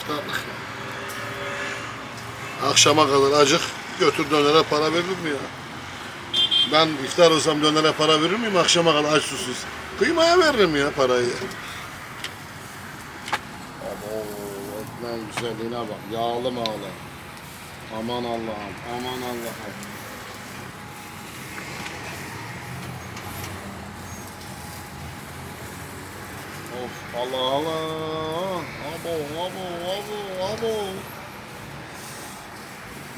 İftarlık. Akşama kadar acık götür dönere para verir mi ya? Ben iftar olsam dönere para verir miyim akşama kadar aç susuz? Kıymaya veririm ya parayı. Abo ekmeğin güzelliğine bak. Yağlı mağlı. Aman Allah'ım, aman Allah'ım. Of Allah Allah. Abo abo abo abo.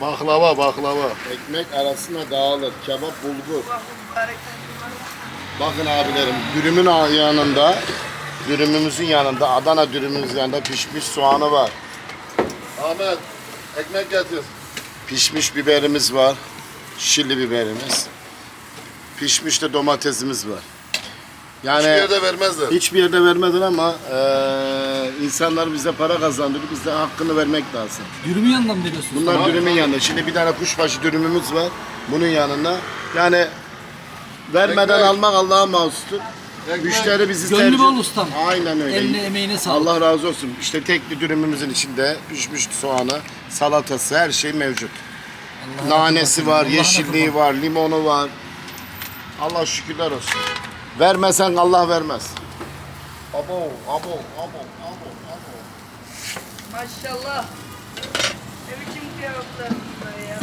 Baklava baklava. Ekmek arasına dağılır. Kebap bulgur. Bakın abilerim dürümün yanında dürümümüzün yanında Adana dürümümüzün yanında pişmiş soğanı var. Ahmet ekmek getir. Pişmiş biberimiz var. Şilli biberimiz. Pişmiş de domatesimiz var. Yani Hiçbir yerde vermezler. Hiçbir yerde vermedin ama eee, insanlar bize para kazandırıyor. Biz de hakkını vermek lazım. Dürümün yanından mı veriyorsunuz? Bunlar Tamam. dürümün yanında. Şimdi bir tane kuşbaşı dürümümüz var. Bunun yanında. Yani vermeden Ekmek. almak Allah'a mahsustur. Ekmek. Müşteri bizi Gönlü tercih- bol ustam. Aynen öyle. Eline emeğine sağlık. Allah razı olsun. İşte tek bir dürümümüzün içinde pişmiş soğanı, salatası, her şey mevcut. Allah'a Nanesi var, Allah'ına yeşilliği var, limonu var. Allah şükürler olsun. Vermesen Allah vermez. Abo, abo, abo, abo, abo. Maşallah. Ne biçim kıyafetler bunlar ya.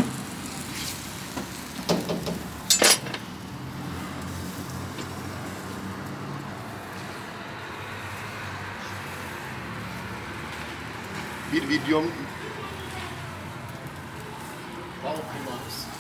Bir videom Tavuk kıymamız.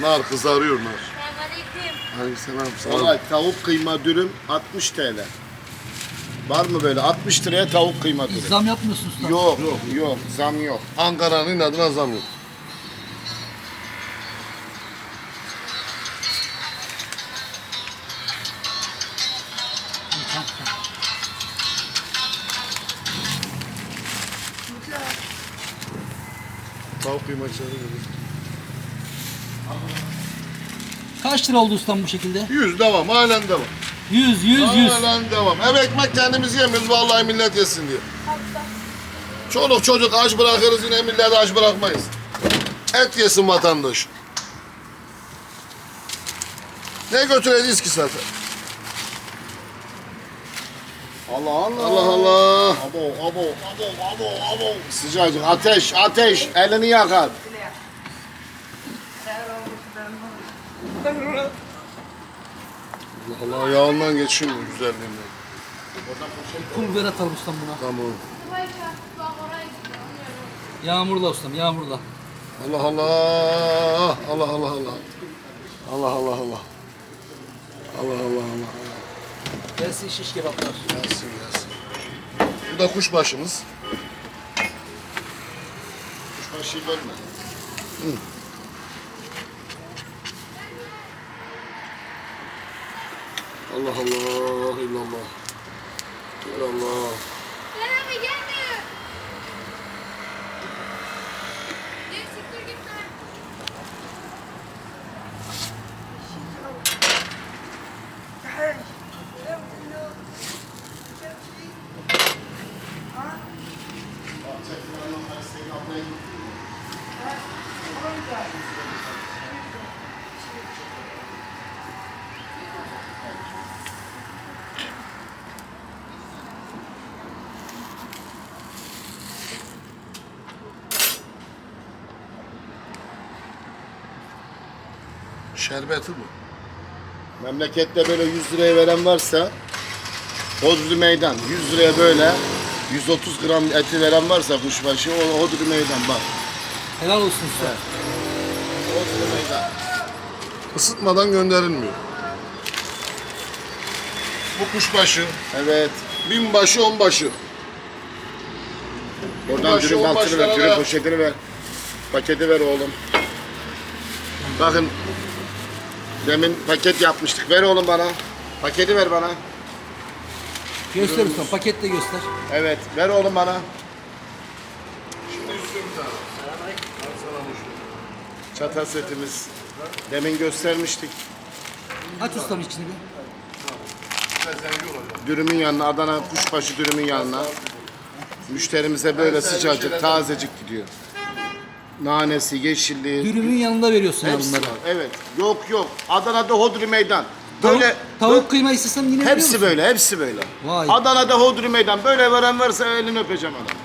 Nar kızarıyor nar. Selamünaleyküm. Hangi selam Vallahi tavuk kıyma dürüm 60 TL. Var mı böyle 60 liraya tavuk kıyma dürüm? Zam yapmıyorsun usta. Yok, yok, yok, zam yok. Ankara'nın inadına zam yok. Tavuk kıyma içeri gelir. Kaç lira oldu ustam bu şekilde? Yüz devam, halen devam. 100, 100, 100. Halen devam. Ev ekmek kendimiz yemiyoruz vallahi millet yesin diye. Çoluk çocuk aç bırakırız yine milleti aç bırakmayız. Et yesin vatandaş. Ne götüreceğiz ki zaten? Allah Allah. Allah Allah. Abo, abo, abo, abo, abo. Sıcacık, ateş, ateş. Elini yakar. Allah Allah yağından geçiyor bu güzelliğinden. Pul biber atalım ustam buna. Tamam. Yağmurla ustam, yağmurla. Allah Allah. Allah Allah Allah. Allah Allah Allah. Allah Allah Allah. Gelsin şiş kebaplar. Gelsin gelsin. Bu da kuşbaşımız. Kuşbaşıyı bölme. Allah Allah illallah. İllallah. Şerbeti bu. Memlekette böyle 100 liraya veren varsa Hodri meydan 100 liraya böyle 130 gram eti veren varsa kuşbaşı o Hodri meydan bak. Helal olsun usta. Hodri meydan. Isıtmadan gönderilmiyor. Bu kuşbaşı, Evet. binbaşı, onbaşı. Oradan Başı dürüm on altını ver, başlara dürüm da- poşetini ver. Paketi ver oğlum. Bakın. Demin paket yapmıştık. Ver oğlum bana. Paketi ver bana. Göster ustam. Paketle göster. Evet ver oğlum bana. Şimdi şu. Çatal setimiz. Demin göstermiştik. Aç ustam içini bir. Dürümün yanına Adana kuşbaşı dürümün yanına. Müşterimize böyle sıcacık tazecik gidiyor. Nanesi, yeşilliği. Dürümün yanında veriyorsun ya Hepsi bunları. var. Evet. Yok yok. Adana'da hodri meydan. Tavuk, Böyle tavuk kıyma istesem yine veriyor hepsi musun? böyle, hepsi böyle. Vay. Adana'da hodri meydan. Böyle veren varsa elini öpeceğim adam.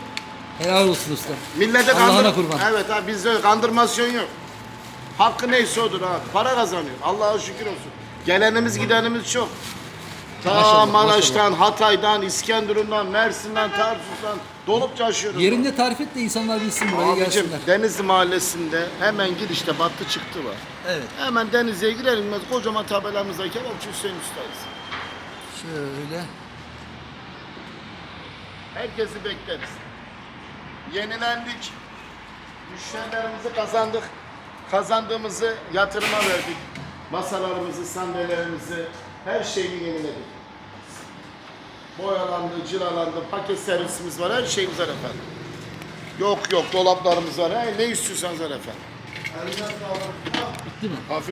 Helal olsun ustam. Millete Allah'ına kandır. kurban. Evet abi bizde kandırmasyon yok. Hakkı neyse odur abi. Para kazanıyor. Allah'a şükür olsun. Gelenimiz gidenimiz çok. Ta Maşallah, Maraş'tan, Hatay'dan, İskenderun'dan, Mersin'den, Tarsus'tan dolup taşıyoruz. Yerinde tarif et de insanlar bilsin burayı Abicim gelsinler. Denizli Mahallesi'nde hemen girişte battı çıktı var. Evet. Hemen Denizli'ye girer inmez kocaman tabelamızda kebapçı Hüseyin Usta'yız. Şöyle. Herkesi bekleriz. Yenilendik. Müşterilerimizi kazandık. Kazandığımızı yatırıma verdik. Masalarımızı, sandalyelerimizi, her şeyini yeniledik. Boyalandı, cilalandı, paket servisimiz var, her şeyimiz var efendim. Yok yok, dolaplarımız var, he, ne istiyorsanız var efendim. Bitti mi?